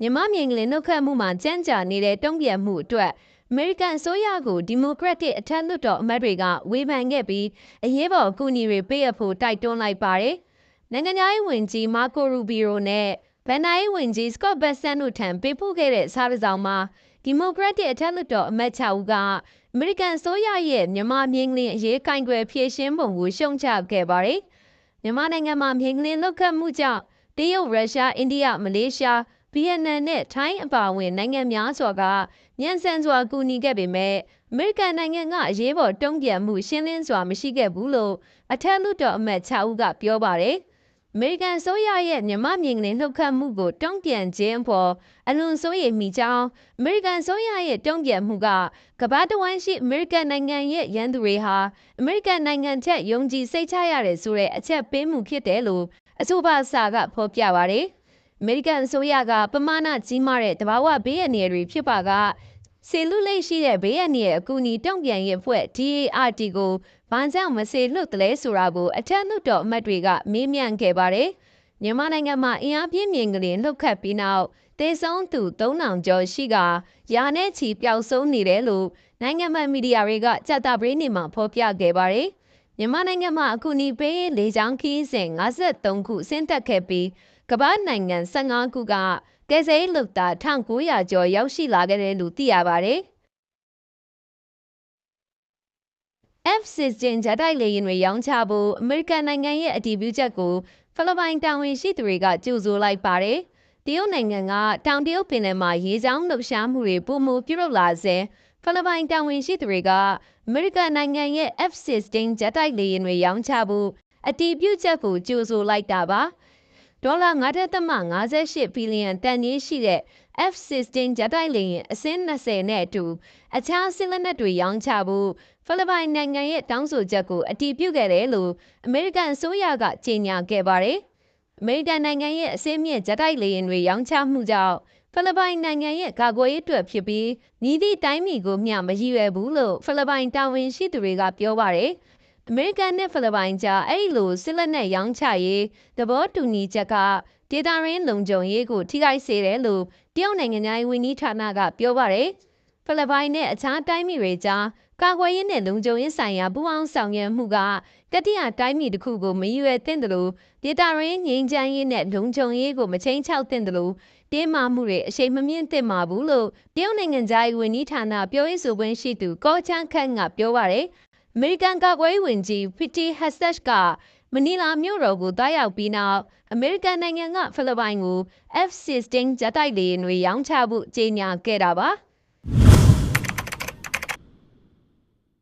မြန်မာမြင်ကလေးနှုတ်ခတ်မှုမှာကြမ်းကြာနေတဲ့တုံ့ပြန်မှုအတွက်အမေရိကန်အစိုးရကိုဒီမိုကရက်တစ်အထက်လွှတ်တော်အမတ်တွေကဝေဖန်ခဲ့ပြီးအရေးပေါ်အကူအညီတွေပေးအပ်ဖို့တိုက်တွန်းလိုက်ပါတယ်။နိုင်ငံသားရေးဝန်ကြီးမာကိုရူဘီရိုနဲ့ဗန်နာရေးဝန်ကြီးစကော့ဘတ်ဆန်တို့ထံပေးပို့ခဲ့တဲ့စာတစ်စောင်မှာဒီမိုကရက်တစ်အထက်လွှတ်တော်အမတ်6ဦးကအမေရိကန်ဆိုရရဲ့မြန်မာမြင်းကလင်းအရေးကင်တွယ်ဖြည့်ရှင်းပုံကိုရှုံချခဲ့ပါတယ်။မြန်မာနိုင်ငံမှာမြင်းကလင်းလုတ်ခတ်မှုကြောင့်တရုတ်ရုရှားအိန္ဒိယမလေးရှား ဗီယက်နမ်နဲ့ထိုင်းအပါအဝင် နိုင်ငံများစွာကညံဆန်စွာကူညီခဲ့ပေမဲ့အမေရိကန်နိုင်ငံကအရေးပေါ်တုံ့ပြန်မှုရှင်းလင်းစွာမရှိခဲ့ဘူးလို့အထက်လွှတ်တော်အမတ်6ဦးကပြောပါတယ်။အမေရိကန်ဆိုရရဲ့မြမမြင်ကလေးနှုတ်ခတ်မှုကိုတုံ့ပြန်ခြင်းပေါ်အလွန်စိုးရိမ်မိကြောင်းအမေရိကန်ဆိုရရဲ့တုံ့ပြန်မှုကကမ္ဘာတဝန်းရှိအမေရိကန်နိုင်ငံရဲ့ရန်သူတွေဟာအမေရိကန်နိုင်ငံချက်ယုံကြည်စိတ်ချရတယ်ဆိုတဲ့အချက်ပေးမှုဖြစ်တယ်လို့အဆိုပါစာကဖော်ပြပါတယ်။ အမေရိကန်အစိုးရကပမာဏကြီးမားတဲ့တဘာဝဘေးအန္တရာယ်တွေဖြစ်ပါကစေလူလိတ်ရှိတဲ့ဘေးအန္တရာယ်အကူအညီတုံ့ပြန်ရေးအဖွဲ့ DART ကိုဘာကြောင့်မစေလွတ်တယ်လဲဆိုတာကိုအထက်လွှတ်တော်အမတ်တွေကမေးမြန်းခဲ့ပါတယ်။မြန်မာနိုင်ငံမှာအင်အားပြင်းမြင်ကလေးလှုပ်ခတ်ပြီးနောက်တေဆုံးသူ3000ကျော်ရှိကရာနဲ့ချီပျောက်ဆုံးနေတယ်လို့နိုင်ငံမှမီဒီယာတွေကကြာတာပရိနေမှာဖော်ပြခဲ့ပါတယ်။မြန်မာနိုင်ငံမှာအခုနီးပေးလေကြောင်းခီးစဉ်53ခုဆင်းသက်ခဲ့ပြီး ကမ္ဘာနိုင်ငံ15ခုကကယ်ဆယ်ရေးလုပ်သား1900ကျော်ရောက်ရှိလာခဲ့တယ်လို့သိရပါတယ်။ F-16 ဂျက်တိုက်လေယာဉ်တွေရောင်းချဖို့အမေရိကန်နိုင်ငံရဲ့အတည်ပြုချက်ကိုဖိလစ်ပိုင်တာဝန်ရှိသူတွေကကြိုဆိုလိုက်ပါတယ်။တရုတ်နိုင်ငံကတောင်တရုတ်ပင်လယ်မှာရေကြောင်းလှုပ်ရှားမှုတွေပုံမူပြုလုပ်လာစဉ်ဖိလစ်ပိုင်တာဝန်ရှိသူတွေကအမေရိကန်နိုင်ငံရဲ့ F-16 ဂျက်တိုက်လေယာဉ်တွေရောင်းချဖို့အတည်ပြုချက်ကိုကြိုဆိုလိုက်တာပါ။ ဒေါ်လာ9.58ဘီလီယံတန်ကြီးရှိတဲ့ F-16 ဂျက်တိုက်လေယာဉ်အစင်း20နဲ့အတူ အခြားစစ်လက်နက်တွေရောင်းချဖို့ဖိလစ်ပိုင်နိုင်ငံရဲ့တောင်းဆိုချက်ကိုအတည်ပြုခဲ့တယ်လို့အမေရိကန်အစိုးရကကြေညာခဲ့ပါတယ်။အမေရိကန်နိုင်ငံရဲ့အစင်းမြင့်ဂျက်တိုက်လေယာဉ်တွေရောင်းချမှုကြောင့်ဖိလစ်ပိုင်နိုင်ငံရဲ့ကာကွယ်ရေးအတွက်ဖြစ်ပြီးညီသည့်တိုင်းပြည်ကိုမျှမရည်ရွယ်ဘူးလို့ဖိလစ်ပိုင်တာဝန်ရှိသူတွေကပြောပါတယ်။ အမေရိကန်နဲ့ဖိလစ်ပိုင်ကြားအဲ့ဒီလိုစစ်လက်နက်ရောင်းချရေးသဘောတူညီချက်ကဒေတာရင်းလုံခြုံရေးကိုထိခိုက်စေတယ်လို့တရုတ်နိုင်ငံသားဝန်ကြီးဌာနကပြောပါတယ်။ဖိလစ်ပိုင်နဲ့အခြားတိုင်းပြည်တွေကြားကာကွယ်ရေးနဲ့လုံခြုံရေးဆိုင်ရာပူးပေါင်းဆောင်ရွက်မှုကတတိယတိုင်းပြည်တစ်ခုကိုမရွယ်သင့်တယ်လို့ဒေတာရင်းငြိမ်းချမ်းရေးနဲ့လုံခြုံရေးကိုမချင်းချောက်သင့်တယ်လို့တင်းမာမှုတွေအရှိန်မမြင့်သင့်ပါဘူးလို့တရုတ်နိုင်ငံသားဝန်ကြီးဌာနပြောရေးဆိုခွင့်ရှိသူကောချန်ခန့်ကပြောပါရယ် အမေရိကန်ကာကွယ်ရေးဝန်ကြီးဖီတီဟက်ဆက်ကမနီလာမြို့တော်ကိုတွားရောက်ပြီးနောက် အမေရိကန်နိုင်ငံက ဖိလစ်ပိုင်ကို F-16 ဂျက်တိုက်လေယာဉ်တွေ ရောင်းချဖို့ ကြေညာခဲ့တာပါ။